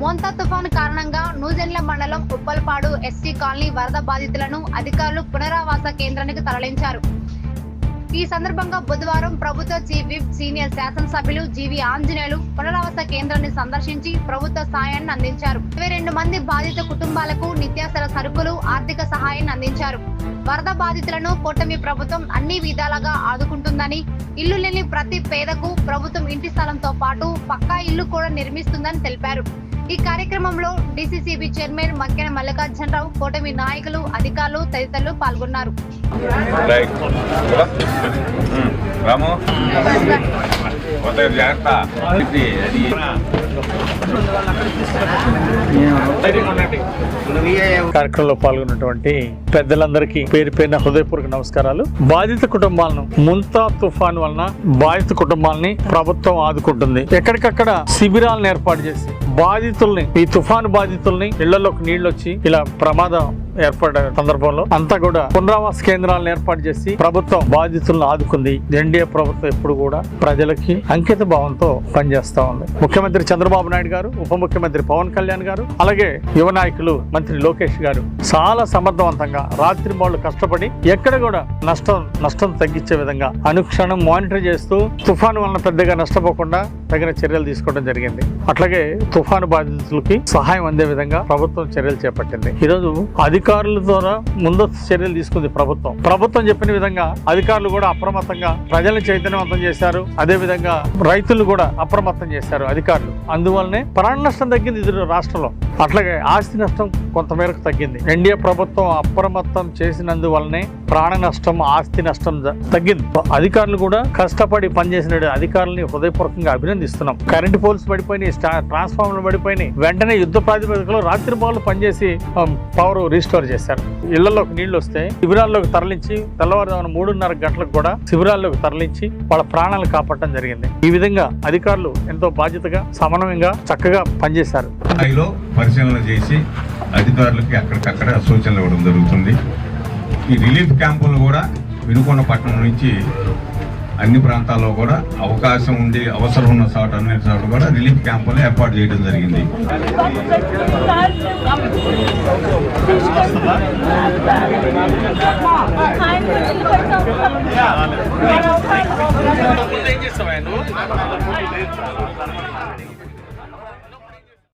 మోంతా తుఫాను కారణంగా నూజెండ్ల మండలం ఉప్పల్పాడు ఎస్సీ కాలనీ వరద బాధితులను అధికారులు పునరావాస కేంద్రానికి తరలించారు. ఈ సందర్భంగా బుధవారం ప్రభుత్వ చీఫ్ విప్ సీనియర్ శాసనసభ్యులు జీవి ఆంజనేయులు పునరావాస కేంద్రాన్ని సందర్శించి ప్రభుత్వ సాయాన్ని అందించారు. ఇరవై రెండు మంది బాధిత కుటుంబాలకు నిత్యావసర సరుకులు ఆర్థిక సహాయాన్ని అందించారు. వరద బాధితులను కూటమి ప్రభుత్వం అన్ని విధాలుగా ఆదుకుంటుందని ఇల్లు లేని ప్రతి పేదకు ప్రభుత్వం ఇంటి స్థలంతో పాటు పక్కా ఇల్లు కూడా నిర్మిస్తుందని తెలిపారు. ఈ కార్యక్రమంలో డిసిసిబి చైర్మన్ మక్కెన మల్లికార్జునరావు కూటమి నాయకులు అధికారులు తదితరులు పాల్గొన్నారు. కార్యక్రమంలో పాల్గొన్నటువంటి పెద్దలందరికీ పేరు పేరున హృదయపూర్వక నమస్కారాలు. బాధిత కుటుంబాలను ముంతా తుఫాన్ వలన బాధిత కుటుంబాలని ప్రభుత్వం ఆదుకుంటుంది. ఎక్కడికక్కడ శిబిరాలను ఏర్పాటు చేసి బాధితుల్ని ఈ తుఫాను బాధితుల్ని ఇళ్ళలోకి నీళ్ళు వచ్చి ఇలా ప్రమాదం ఏర్పడే సందర్భంలో అంతా కూడా పునరావాస కేంద్రాలను ఏర్పాటు చేసి ప్రభుత్వం బాధితులను ఆదుకుంది. ఎన్డీఏ ప్రభుత్వం ఎప్పుడు కూడా ప్రజలకి అంకిత భావంతో పనిచేస్తా ఉంది. ముఖ్యమంత్రి చంద్రబాబు నాయుడు గారు ఉప ముఖ్యమంత్రి పవన్ కళ్యాణ్ గారు అలాగే యువ నాయకులు మంత్రి లోకేష్ గారు చాలా సమర్థవంతంగా రాత్రి వాళ్ళు కష్టపడి ఎక్కడ కూడా నష్టం నష్టం తగ్గించే విధంగా అనుక్షణం మానిటర్ చేస్తూ తుఫాను వలన పెద్దగా నష్టపోకుండా తగిన చర్యలు తీసుకోవడం జరిగింది. అట్లాగే తుఫాను బాధితులకి సహాయం అందే విధంగా ప్రభుత్వం చర్యలు చేపట్టింది. ఈరోజు అధికారుల ద్వారా ముందస్తు చర్యలు తీసుకుంది ప్రభుత్వం. ప్రభుత్వం చెప్పిన విధంగా అధికారులు కూడా అప్రమత్తంగా ప్రజలను చైతన్యవంతం చేశారు. అదే విధంగా రైతులు కూడా అప్రమత్తం చేశారు అధికారులు. అందువల్లనే ప్రాణ నష్టం తగ్గింది ఇది రాష్ట్రంలో. అట్లాగే ఆస్తి నష్టం కొంతమేరకు తగ్గింది. ఎన్డీఏ ప్రభుత్వం అప్రమత్తం చేసినందువల్లనే ప్రాణ నష్టం ఆస్తి నష్టం తగ్గింది. అధికారులు కూడా కష్టపడి పనిచేసిన అధికారులని హృదయపూర్వకంగా అభినందిస్తున్నాం కరెంటు పోల్స్ పడిపోయినాయి ట్రాన్స్ఫార్మర్లు పడిపోయినాయి. వెంటనే యుద్ధ ప్రాతిపదికలో రాత్రి బాలు పనిచేసి పవర్ రీస్టోర్ చేశారు. ఇళ్ళలోకి నీళ్ళు వస్తే శిబిరాల్లోకి తరలించి తెల్లవారుజామున మూడున్నర గంటలకు కూడా శిబిరాల్లోకి తరలించి వాళ్ళ ప్రాణాలు కాపాడటం జరిగింది. ఈ విధంగా అధికారులు ఎంతో బాధ్యతగా సమన్వయంగా చక్కగా పనిచేశారు. స్థాయిలో పరిశీలన చేసి అధికారులకి అక్కడికక్కడ సూచనలు ఇవ్వడం జరుగుతుంది. ఈ రిలీఫ్ క్యాంపులు కూడా వినుకొండ పట్టణం నుంచి అన్ని ప్రాంతాల్లో కూడా అవకాశం ఉండి అవసరం ఉన్న చోట అన్ని చోట కూడా రిలీఫ్ క్యాంపులు ఏర్పాటు చేయడం జరిగింది. ఏం చేస్తావా